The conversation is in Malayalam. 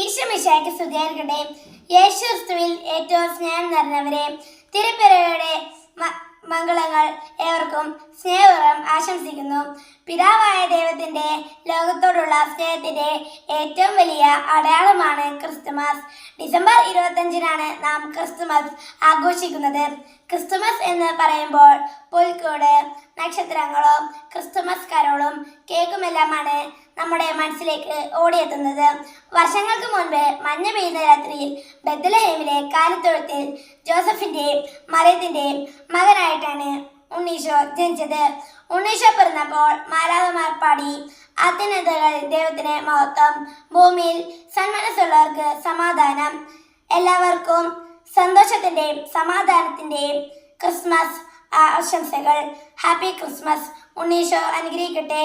ഈശ്വമിശായ്ക്ക് സ്തുതിയായിരിക്കട്ടെ. യേശുസ്തുവിൽ ഏറ്റവും സ്നേഹം നിറഞ്ഞവരെ തിരുപ്പിറയുടെ മംഗളങ്ങൾ ഏവർക്കും സ്നേഹപൂർവം ആശംസിക്കുന്നു. പിതാവായ ദൈവത്തിന്റെ ലോകത്തോടുള്ള സ്നേഹത്തിന്റെ ഏറ്റവും വലിയ അടയാളമാണ് ക്രിസ്തുമസ്. ഡിസംബർ ഇരുപത്തഞ്ചിനാണ് നാം ക്രിസ്തുമസ് ആഘോഷിക്കുന്നത്. ക്രിസ്തുമസ് എന്ന് പറയുമ്പോൾ പുൽക്കൂട് നക്ഷത്രങ്ങളും ക്രിസ്തുമസ് കരോളും കേക്കുമെല്ലാമാണ് നമ്മുടെ മനസ്സിലേക്ക് ഓടിയെത്തുന്നത്. വർഷങ്ങൾക്ക് മുൻപ് മഞ്ഞ പെയ്യുന്ന രാത്രിയിൽ ബദലഹേമിലെ കാലിത്തൊഴുത്തിൽ ജോസഫിന്റെയും മറിയത്തിന്റെയും മകനായിട്ടാണ് ഉണ്ണീശോ ജനിച്ചത്. ഉണ്ണീശോ പിറന്നപ്പോൾ മാലാവമാർ പാടി അത്യുന്നതകൾ ദൈവത്തിന് മഹത്വം ഭൂമിയിൽ സന്മനസ്സുള്ളവർക്ക് സമാധാനം എല്ലാവർക്കും സന്തോഷത്തിന്റെയും സമാധാനത്തിന്റെയും ക്രിസ്മസ് ആശംസകൾ. Happy Christmas. ഉണ്ണീശോ അനുഗ്രഹിക്കട്ടെ.